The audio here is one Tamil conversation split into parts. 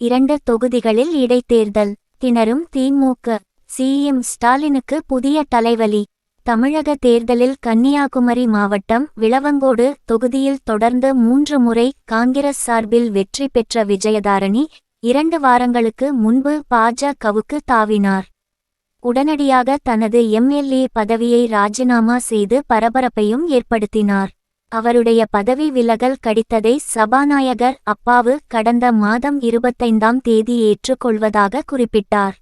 இரண்டு தொகுதிகளில் இடைத்தேர்தல். திணறும் திமுக சிஎம் ஸ்டாலினுக்கு புதிய தலைவலி. தமிழக தேர்தலில் கன்னியாகுமரி மாவட்டம் விளவங்கோடு தொகுதியில் தொடர்ந்து மூன்று முறை காங்கிரஸ் சார்பில் வெற்றி பெற்ற விஜயதாரணி இரண்டு வாரங்களுக்கு முன்பு பாஜகவுக்கு தாவினார். உடனடியாக தனது எம்எல்ஏ பதவியை ராஜினாமா செய்து பரபரப்பையும் ஏற்படுத்தினார். அவருடைய பதவி விலகல் கடித்ததை சபாநாயகர் அப்பாவு கடந்த மாதம் இருபத்தைந்தாம் தேதி ஏற்றுக்கொள்வதாக குறிப்பிட்டார்.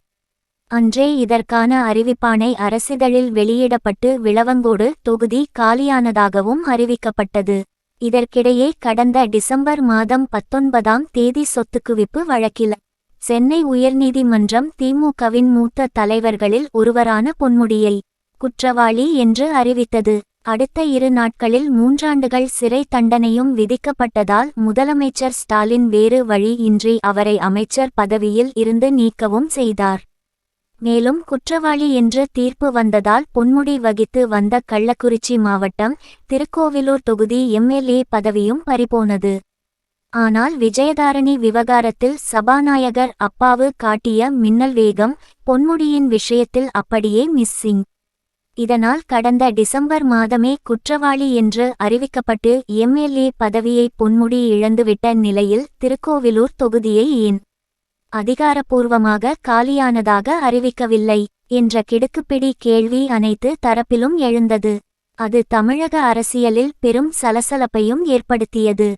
அன்றே இதற்கான அறிவிப்பானை அரசிதழில் வெளியிடப்பட்டு விளவங்கோடு தொகுதி காலியானதாகவும் அறிவிக்கப்பட்டது. இதற்கிடையே கடந்த டிசம்பர் மாதம் பத்தொன்பதாம் தேதி சொத்துக்குவிப்பு வழக்கில். சென்னை உயர்நீதிமன்றம் திமுகவின் மூத்த தலைவர்களில் ஒருவரான பொன்முடியை குற்றவாளி என்று அறிவித்தது. அடுத்த இரு நாட்களில் மூன்றாண்டுகள் சிறை தண்டனையும் விதிக்கப்பட்டதால் முதலமைச்சர் ஸ்டாலின் வேறு வழி இன்றி அவரை அமைச்சர் பதவியில் இருந்து நீக்கவும் செய்தார். மேலும் குற்றவாளி என்று தீர்ப்பு வந்ததால் பொன்முடி வகித்து வந்த கள்ளக்குறிச்சி மாவட்டம் திருக்கோவிலூர் தொகுதி எம்எல்ஏ பதவியும் பறிபோனது. ஆனால் விஜயதாரணி விவகாரத்தில் சபாநாயகர் அப்பாவு காட்டிய மின்னல் வேகம் பொன்முடியின் விஷயத்தில் அப்படியே மிஸ்ஸிங். இதனால் கடந்த டிசம்பர் மாதமே குற்றவாளி என்று அறிவிக்கப்பட்டு எம்எல்ஏ பதவியை பொன்முடி இழந்துவிட்ட நிலையில் திருக்கோவிலூர் தொகுதியை ஏன் அதிகாரப்பூர்வமாக காலியானதாக அறிவிக்கவில்லை என்ற கிடுக்குப்பிடி கேள்வி அனைத்து தரப்பிலும் எழுந்தது. அது தமிழக அரசியலில் பெரும் சலசலப்பையும் ஏற்படுத்தியது.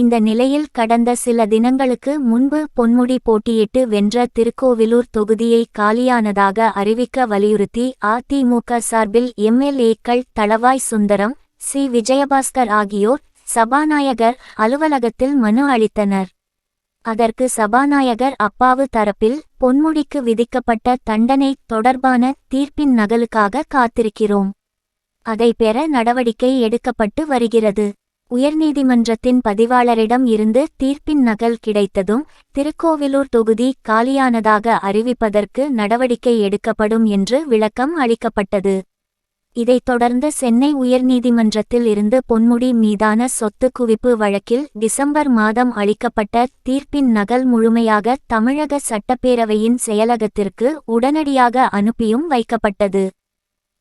இந்த நிலையில் கடந்த சில தினங்களுக்கு முன்பு பொன்முடி போட்டியிட்டு வென்ற திருக்கோவிலூர் தொகுதியை காலியானதாக அறிவிக்க வலியுறுத்தி அதிமுக சார்பில் எம்எல்ஏக்கள் தளவாய் சுந்தரம் சி. விஜயபாஸ்கர் ஆகியோர் சபாநாயகர் அலுவலகத்தில் மனு அளித்தனர். அதற்கு சபாநாயகர் அப்பாவு தரப்பில் பொன்முடிக்கு விதிக்கப்பட்ட தண்டனை தொடர்பான தீர்ப்பின் நகலுக்காக காத்திருக்கிறோம். அதை பெற நடவடிக்கை எடுக்கப்பட்டு வருகிறது. உயர்நீதிமன்றத்தின் பதிவாளரிடம் இருந்து தீர்ப்பின் நகல் கிடைத்ததும் திருக்கோவிலூர் தொகுதி காலியானதாக அறிவிப்பதற்கு நடவடிக்கை எடுக்கப்படும் என்று விளக்கம் அளிக்கப்பட்டது. இதைத் தொடர்ந்து சென்னை உயர்நீதிமன்றத்தில் இருந்து பொன்முடி மீதான சொத்து குவிப்பு வழக்கில் டிசம்பர் மாதம் அளிக்கப்பட்ட தீர்ப்பின் நகல் முழுமையாக தமிழக சட்டப்பேரவையின் செயலகத்திற்கு உடனடியாக அனுப்பியும் வைக்கப்பட்டது.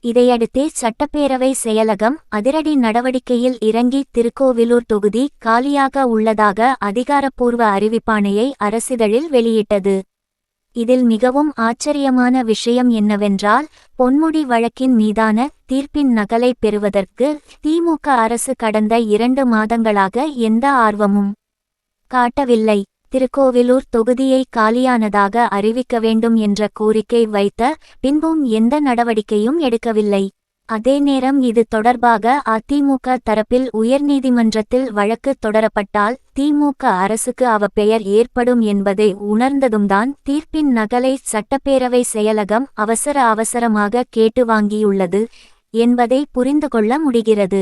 இதையடுத்தே சட்டப்பேரவை செயலகம் அதிரடி நடவடிக்கையில் இறங்கி திருக்கோவிலூர் தொகுதி காலியாக உள்ளதாக அதிகாரப்பூர்வ அறிவிப்பாணையை அரசிதழில் வெளியிட்டது. இதில் மிகவும் ஆச்சரியமான விஷயம் என்னவென்றால் பொன்முடி வழக்கின் மீதான தீர்ப்பின் நகலை பெறுவதற்கு திமுக அரசு கடந்த இரண்டு மாதங்களாக எந்த ஆர்வமும் காட்டவில்லை. திருக்கோவிலூர் தொகுதியை காலியானதாக அறிவிக்க வேண்டும் என்ற கோரிக்கை வைத்த பின்பும் எந்த நடவடிக்கையும் எடுக்கவில்லை. அதே நேரம் இது தொடர்பாக அதிமுக தரப்பில் உயர்நீதிமன்றத்தில் வழக்கு தொடரப்பட்டால் திமுக அரசுக்கு அவ பெயர் ஏற்படும் என்பதை உணர்ந்ததும்தான் தீர்ப்பின் நகலை சட்டப்பேரவை செயலகம் அவசர அவசரமாக கேட்டு வாங்கியுள்ளது என்பதை புரிந்து கொள்ள முடிகிறது.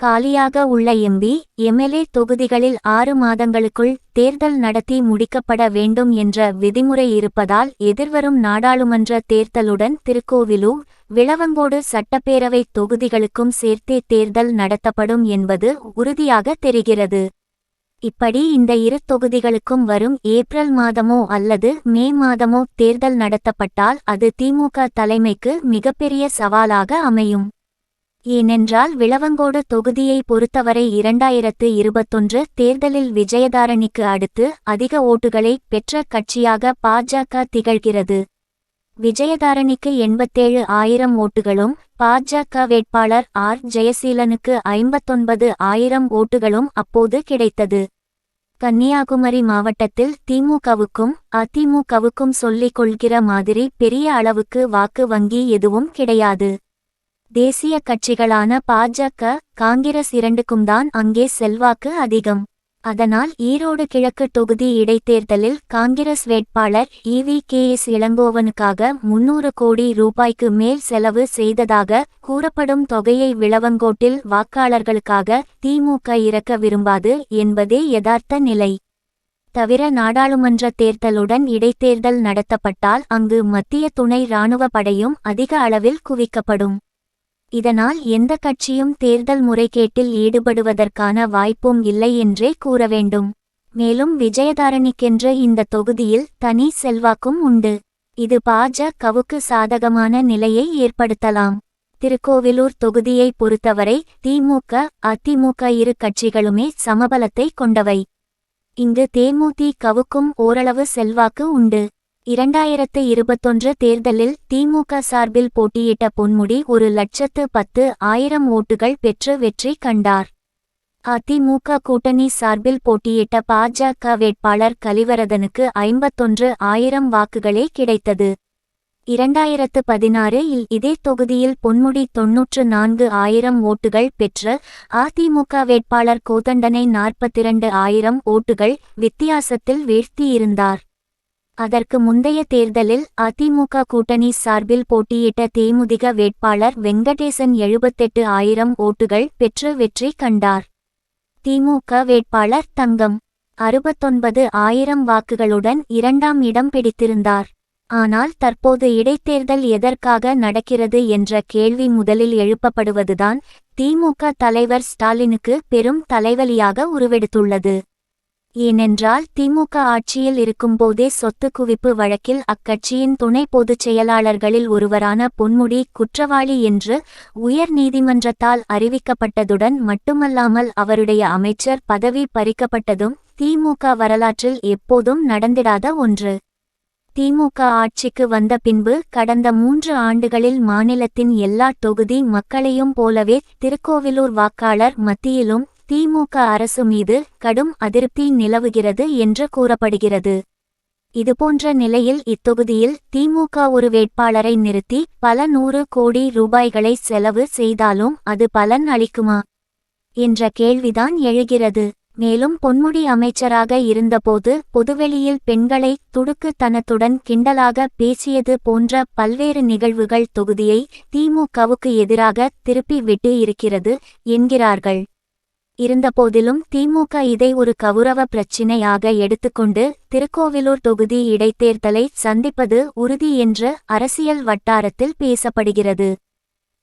காலியாக உள்ள எம்பி எம்எல்ஏ தொகுதிகளில் ஆறு மாதங்களுக்குள் தேர்தல் நடத்தி முடிக்கப்பட வேண்டும் என்ற விதிமுறை இருப்பதால் எதிர்வரும் நாடாளுமன்ற தேர்தலுடன் திருக்கோவிலூர் விளவங்கோடு சட்டப்பேரவை தொகுதிகளுக்கும் சேர்த்தே தேர்தல் நடத்தப்படும் என்பது உறுதியாக தெரிகிறது. இப்படி இந்த இரு தொகுதிகளுக்கும் வரும் ஏப்ரல் மாதமோ அல்லது மே மாதமோ தேர்தல் நடத்தப்பட்டால் அது திமுக தலைமைக்கு மிகப்பெரிய சவாலாக அமையும். ஏனென்றால் விளவங்கோடு தொகுதியை பொறுத்தவரை இரண்டாயிரத்து இருபத்தொன்று தேர்தலில் விஜயதாரணிக்கு அடுத்து அதிக ஓட்டுகளை பெற்ற கட்சியாக பாஜக திகழ்கிறது. விஜயதாரணிக்கு எண்பத்தேழு ஆயிரம் ஓட்டுகளும் பாஜக வேட்பாளர் ஆர். ஜெயசீலனுக்கு ஐம்பத்தொன்பது ஆயிரம் ஓட்டுகளும் அப்போது கிடைத்தது. கன்னியாகுமரி மாவட்டத்தில் திமுகவுக்கும் அதிமுகவுக்கும் சொல்லிக் கொள்கிற மாதிரி பெரிய அளவுக்கு வாக்கு வங்கி எதுவும் கிடையாது. தேசிய கட்சிகளான பாஜக காங்கிரஸ் இரண்டுக்கும்தான் அங்கே செல்வாக்கு அதிகம். அதனால் ஈரோடு கிழக்கு தொகுதி இடைத்தேர்தலில் காங்கிரஸ் வேட்பாளர் இவி கே. எஸ். இளங்கோவனுக்காக முன்னூறு கோடி ரூபாய்க்கு மேல் செலவு செய்ததாக கூறப்படும் தொகையை விளவங்கோட்டில் வாக்காளர்களுக்காக திமுக இறக்க விரும்பாது என்பதே யதார்த்த நிலை. தவிர நாடாளுமன்ற தேர்தலுடன் இடைத்தேர்தல் நடத்தப்பட்டால் அங்கு மத்திய துணை இராணுவ படையும் அதிக அளவில் குவிக்கப்படும். இதனால் எந்த கட்சியும் தேர்தல் முறைகேட்டில் ஈடுபடுவதற்கான வாய்ப்பும் இல்லை என்றே கூற வேண்டும் மேலும் விஜயதாரணிக்கென்ற இந்த தொகுதியில் தனி செல்வாக்கும் உண்டு. இது பாஜகவுக்கு சாதகமான நிலையை ஏற்படுத்தலாம். திருக்கோவிலூர் தொகுதியை பொறுத்தவரை திமுக அதிமுக இரு கட்சிகளுமே சமபலத்தை கொண்டவை. இங்கு தேமுதிகவுக்கும் ஓரளவு செல்வாக்கு உண்டு. இரண்டாயிரத்து இருபத்தொன்று தேர்தலில் திமுக சார்பில் போட்டியிட்ட பொன்முடி ஒரு லட்சத்து பத்து ஆயிரம் ஓட்டுகள் பெற்று வெற்றி கண்டார். அதிமுக கூட்டணி சார்பில் போட்டியிட்ட பாஜக வேட்பாளர் கலிவரதனுக்கு ஐம்பத்தொன்று ஆயிரம் வாக்குகளே கிடைத்தது. இரண்டாயிரத்து பதினாறு இல் இதே தொகுதியில் பொன்முடி தொன்னூற்று நான்கு ஆயிரம் ஓட்டுகள் பெற்று அதிமுக வேட்பாளர் கோதண்டனை நாற்பத்திரண்டு ஆயிரம் ஓட்டுகள் வித்தியாசத்தில் வீழ்த்தியிருந்தார். அதற்கு முந்தைய தேர்தலில் அதிமுக கூட்டணி சார்பில் போட்டியிட்ட தேமுதிக வேட்பாளர் வெங்கடேசன் எழுபத்தெட்டு ஆயிரம் ஓட்டுகள் பெற்று வெற்றி கண்டார். திமுக வேட்பாளர் தங்கம். அறுபத்தொன்பது ஆயிரம் வாக்குகளுடன் இரண்டாம் இடம் பிடித்திருந்தார். ஆனால் தற்போது இடைத்தேர்தல் எதற்காக நடக்கிறது என்ற கேள்வி முதலில் எழுப்பப்படுவதுதான் திமுக தலைவர் ஸ்டாலினுக்கு பெரும் தலைவலியாக உருவெடுத்துள்ளது. ஏனென்றால் திமுக ஆட்சியில் இருக்கும்போதே சொத்து குவிப்பு வழக்கில் அக்கட்சியின் துணை பொதுச் செயலாளர்களில் ஒருவரான பொன்முடி குற்றவாளி என்று உயர் நீதிமன்றத்தால் அறிவிக்கப்பட்டதுடன் மட்டுமல்லாமல் அவருடைய அமைச்சர் பதவி பறிக்கப்பட்டதும் திமுக வரலாற்றில் எப்போதும் நடந்திடாத ஒன்று. திமுக ஆட்சிக்கு வந்த பின்பு கடந்த மூன்று ஆண்டுகளில் மாநிலத்தின் எல்லா தொகுதி மக்களையும் போலவே திருக்கோவிலூர் வாக்காளர் மத்தியிலும் திமுக அரசு மீது கடும் அதிருப்தி நிலவுகிறது என்று கூறப்படுகிறது. இதுபோன்ற நிலையில் இத்தொகுதியில் திமுக ஒரு வேட்பாளரை நிறுத்தி பல நூறு கோடி ரூபாய்களை செலவு செய்தாலும் அது பலன் அளிக்குமா? என்ற கேள்விதான் எழுகிறது. மேலும் பொன்முடி அமைச்சராக இருந்தபோது பொதுவெளியில் பெண்களை துடுக்குத்தனத்துடன் கிண்டலாக பேசியது போன்ற பல்வேறு நிகழ்வுகள் தொகுதியை திமுகவுக்கு எதிராக திருப்பி விட்டு இருக்கிறது என்கிறார்கள். இருந்தபோதிலும் திமுக இதை ஒரு கவுரவ பிரச்சினையாக எடுத்துக்கொண்டு திருக்கோவிலூர் தொகுதி இடைத்தேர்தலை சந்திப்பது உறுதி என்று அரசியல் வட்டாரத்தில் பேசப்படுகிறது.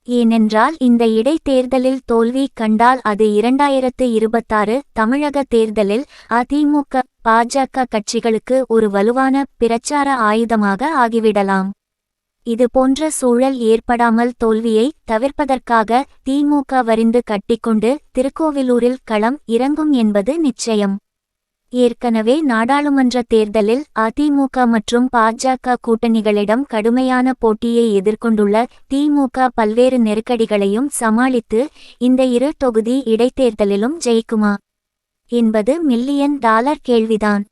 ஏனென்றால் இந்த இடைத்தேர்தலில் தோல்வி கண்டால் அது இரண்டாயிரத்து இருபத்தாறு தமிழக தேர்தலில் அதிமுக பாஜக கட்சிகளுக்கு ஒரு வலுவான பிரச்சார ஆயுதமாக ஆகிவிடலாம். இதுபோன்ற சூழல் ஏற்படாமல் தோல்வியை தவிர்ப்பதற்காக திமுக வரிந்து கட்டிக்கொண்டு திருக்கோவிலூரில் களம் இறங்கும் என்பது நிச்சயம். ஏற்கனவே நாடாளுமன்ற தேர்தலில் அதிமுக மற்றும் பாஜக கூட்டணிகளிடம் கடுமையான போட்டியை எதிர்கொண்டுள்ள திமுக பல்வேறு நெருக்கடிகளையும் சமாளித்து இந்த இரு தொகுதி இடைத்தேர்தலிலும் ஜெயிக்குமா? என்பது மில்லியன் டாலர் கேள்விதான்.